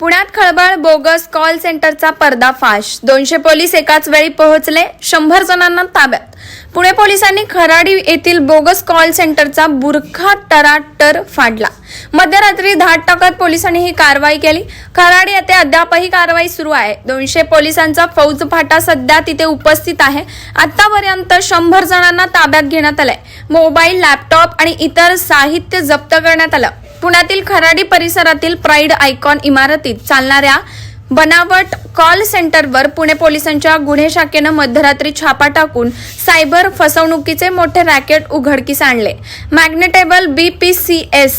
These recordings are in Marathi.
पुण्यात खळबळ बोगस कॉल सेंटरचा पर्दाफाश. दोनशे पोलीस एकाच वेळी पोहोचले शंभर जणांना ताब्यात. पुणे पोलिसांनी खराडी येथील बोगस कॉल सेंटरचा बुरखा टराटर फाडला. मध्यरात्री धाट टाकत पोलिसांनी ही कारवाई केली. खराडी येथे अद्यापही कारवाई सुरू आहे. दोनशे पोलिसांचा फौज फाटा सध्या तिथे उपस्थित आहे. आतापर्यंत शंभर जणांना ताब्यात घेण्यात आलंय. मोबाईल लॅपटॉप आणि इतर साहित्य जप्त करण्यात आलं. पुण्यातील खराडी परिसरातील प्राईड आयकॉन इमारतीत चालणाऱ्या बनावट कॉल सेंटरवर पुणे पोलिसांच्या गुन्हे शाखेनं मध्यरात्री छापा टाकून सायबर फसवणुकीचे मोठे रॅकेट उघडकीस आणले. Magnetable B P C S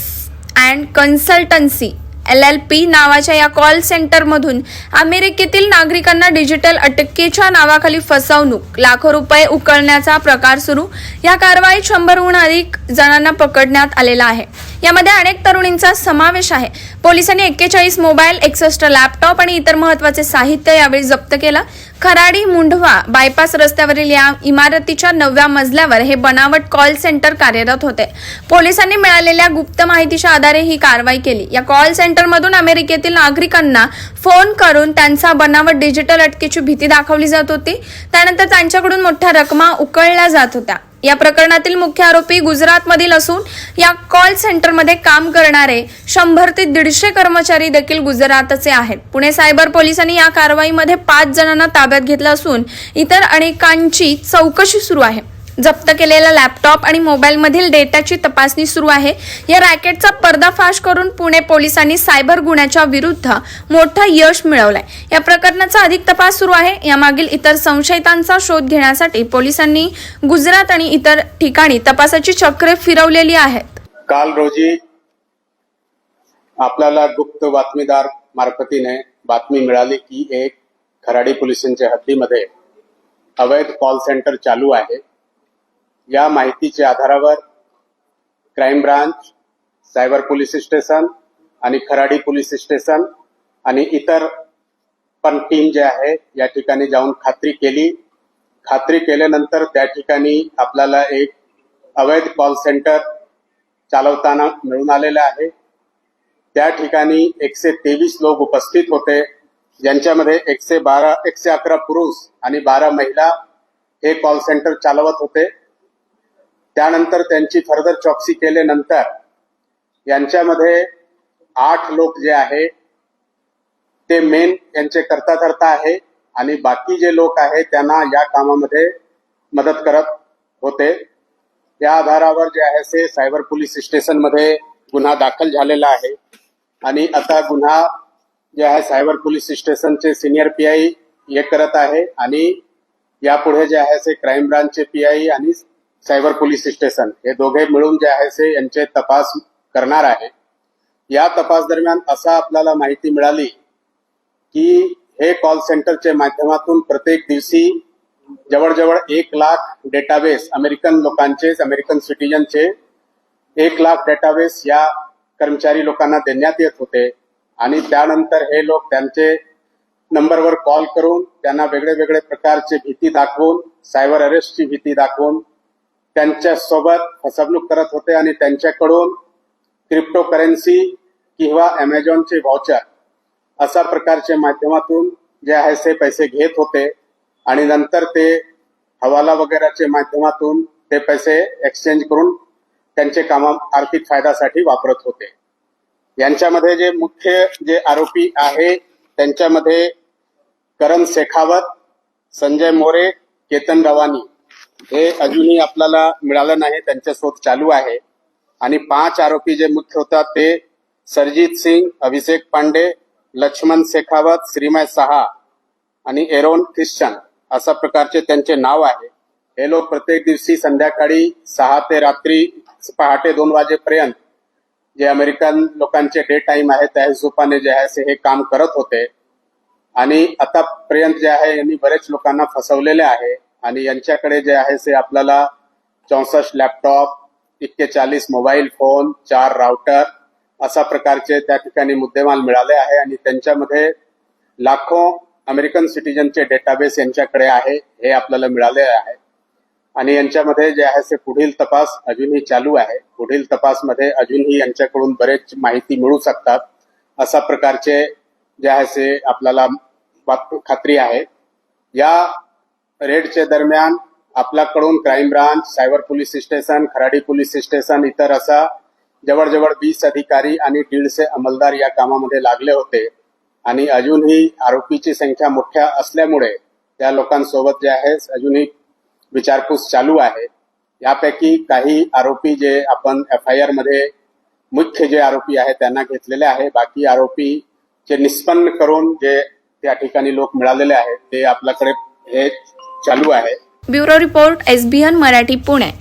and consultancy L L P नावाच्या या कॉल सेंटरमधून अमेरिकेतील नागरिकांना डिजिटल अटकेच्या नावाखाली फसवणूक लाखो रुपये उकळण्याचा प्रकार सुरू. या कारवाईत शंभरहून अधिक जणांना पकडण्यात आलेला आहे. यामध्ये अनेक तरुणींचा समावेश आहे. पोलिसांनी एक्केचाळीस मोबाईल एकसष्ट लॅपटॉप आणि इतर महत्त्वाचे साहित्य यावेळी जप्त केलं. खराडी मुंढवा बायपास रस्त्यावरील या इमारतीच्या नवव्या मजल्यावर हे बनावट कॉल सेंटर कार्यरत होते. पोलिसांनी मिळालेल्या गुप्त माहितीच्या आधारे ही कारवाई केली. या कॉल सेंटरमधून अमेरिकेतील नागरिकांना फोन करून त्यांचा बनावट डिजिटल अटकेची भीती दाखवली जात होती. त्यानंतर त्यांच्याकडून मोठ्या रकमा उकळल्या जात होत्या. या प्रकरणातील मुख्य आरोपी गुजरातमधील असून या कॉल सेंटरमध्ये काम करणारे शंभर ते दीडशे कर्मचारी देखील गुजरातचे आहेत. पुणे सायबर पोलिसांनी या कारवाईमध्ये पाच जणांना ताब्यात घेतलं असून इतर अनेकांची चौकशी सुरू आहे. जप्त केलेला लॅपटॉप आणि मोबाईलमधील डेटाची तपासणी सुरू आहे. या रॅकेटचा पर्दाफाश करून पुणे पोलिसांनी सायबर गुन्ह्याच्या विरुद्ध मोठं यश मिळवलंय. या प्रकरणाचा अधिक तपास सुरू आहे. यामागील इतर संशयितांचा शोध घेण्यासाठी पोलिसांनी गुजरात आणि इतर ठिकाणी तपासाची चक्रे फिरवलेली आहेत. काल रोजी आपल्याला गुप्त बातमीदार मार्फतीने बातमी मिळाली की एक खराडी पोलिसांच्या हद्दीमध्ये अवैध कॉल सेंटर चालू आहे. या माहितीच्या आधारावर crime branch cyber police station आणि खराडी पोलीस स्टेशन आणि इतर पण टीम जे आहे या ठिकाणी जाऊन खात्री केली. खात्री केल्यानंतर त्या ठिकाणी आपल्याला एक अवैध कॉल सेंटर चालवताना मिळून आलेलं आहे. त्या ठिकाणी एकशे तेवीस लोक उपस्थित होते. ज्यांच्यामध्ये एकशे बारा एकशे अकरा पुरुष आणि बारा महिला हे कॉल सेंटर चालवत होते. त्यानंतर त्यांची फर्दर चौकशी केल्यानंतर यांच्यामध्ये आठ लोक जे आहे ते मेन यांचे करता धरता आहे आणि बाकी जे लोक आहे त्यांना या कामामध्ये मदत करत होते. या आधारावर जे आहे ते सायबर पोलीस स्टेशनमध्ये गुन्हा दाखल झालेला आहे. आणि आता गुन्हा जे आहे सायबर पोलीस स्टेशनचे सिनियर पी आय हे करत आहे आणि यापुढे जे आहे ते क्राईम ब्रांचचे पी आय आणि सायबर पोलीस स्टेशन हे दोघे मिळून जे आहे ते यांचे तपास करणार आहे. या तपास दरम्यान असा आपल्याला माहिती मिळाली की हे कॉल सेंटरच्या माध्यमातून प्रत्येक दिवशी जवळजवळ एक लाख डेटाबेस अमेरिकन लोकांचे अमेरिकन सिटीजनचे एक लाख डेटाबेस या कर्मचारी लोकांना देण्यात येत होते. आणि त्यानंतर हे लोक त्यांचे नंबरवर कॉल करून त्यांना वेगळे वेगळे प्रकारचे भीती दाखवून सायबर अरेस्टची भीती दाखवून त्यांच्यासोबत फसवणूक करत होते आणि त्यांच्याकडून क्रिप्टो करन्सी किंवा अमेझॉनचे व्हाउचर अशा प्रकारच्या माध्यमातून जे आहे ते पैसे घेत होते. आणि नंतर ते हवाला वगैरेच्या माध्यमातून ते पैसे एक्सचेंज करून त्यांचे काम आर्थिक फायद्यासाठी वापरत होते. यांच्यामध्ये जे मुख्य जे आरोपी आहे त्यांच्यामध्ये करण शेखावत संजय मोरे केतन रवानी हे अजूनही आपल्याला मिळालं नाही त्यांचा शोध चालू आहे. आणि पाच आरोपी जे मुख्य होतात ते सरजित सिंग अभिषेक पांडे लक्ष्मण शेखावत श्रीमय सहा आणि एरोन ख्रिश्चन अशा प्रकारचे त्यांचे नाव आहे. हे लोक प्रत्येक दिवशी संध्याकाळी सहा ते रात्री पहाटे दोन वाजेपर्यंत जे अमेरिकन लोकांचे डे टाइम आहे त्या हिशोबाने जे आहे हे काम करत होते. आणि आतापर्यंत जे आहे यांनी बरेच लोकांना फसवलेले आहे. आणि यांच्याकडे जे आहे ते आपल्याला चौसष्ट लॅपटॉप एक्केचाळीस मोबाईल फोन चार राउटर अशा प्रकारचे त्या ठिकाणी मुद्देमाल मिळाले आहे आणि त्यांच्यामध्ये लाखो अमेरिकन सिटीजनचे डेटाबेस यांच्याकडे आहे हे आपल्याला मिळाले आहे. आणि यांच्यामध्ये जे आहे ते पुढील तपास अजूनही चालू आहे. पुढील तपासमध्ये अजूनही यांच्याकडून बरेच माहिती मिळू शकतात अशा प्रकारचे जे आहे ते आपल्याला खात्री आहे. या रेडच्या दरम्यान आपल्याकडून crime branch cyber police station Kharadi police station इतर असा जवळजवळ वीस अधिकारी आणि दीडशे अंमलदार या कामामध्ये लागले होते. आणि अजूनही आरोपीची संख्या मोठ्या असल्यामुळे त्या लोकांसोबत जे आहे अजूनही विचारपूस चालू आहे. यापैकी काही आरोपी जे आपण एफ आय आरमध्ये मुख्य जे आरोपी आहे त्यांना घेतलेले आहे. बाकी आरोपी जे निष्पन्न करून जे त्या ठिकाणी लोक मिळालेले आहेत ते आपल्याकडे हे चालू आहे. Bureau report SBN Marathi Pune.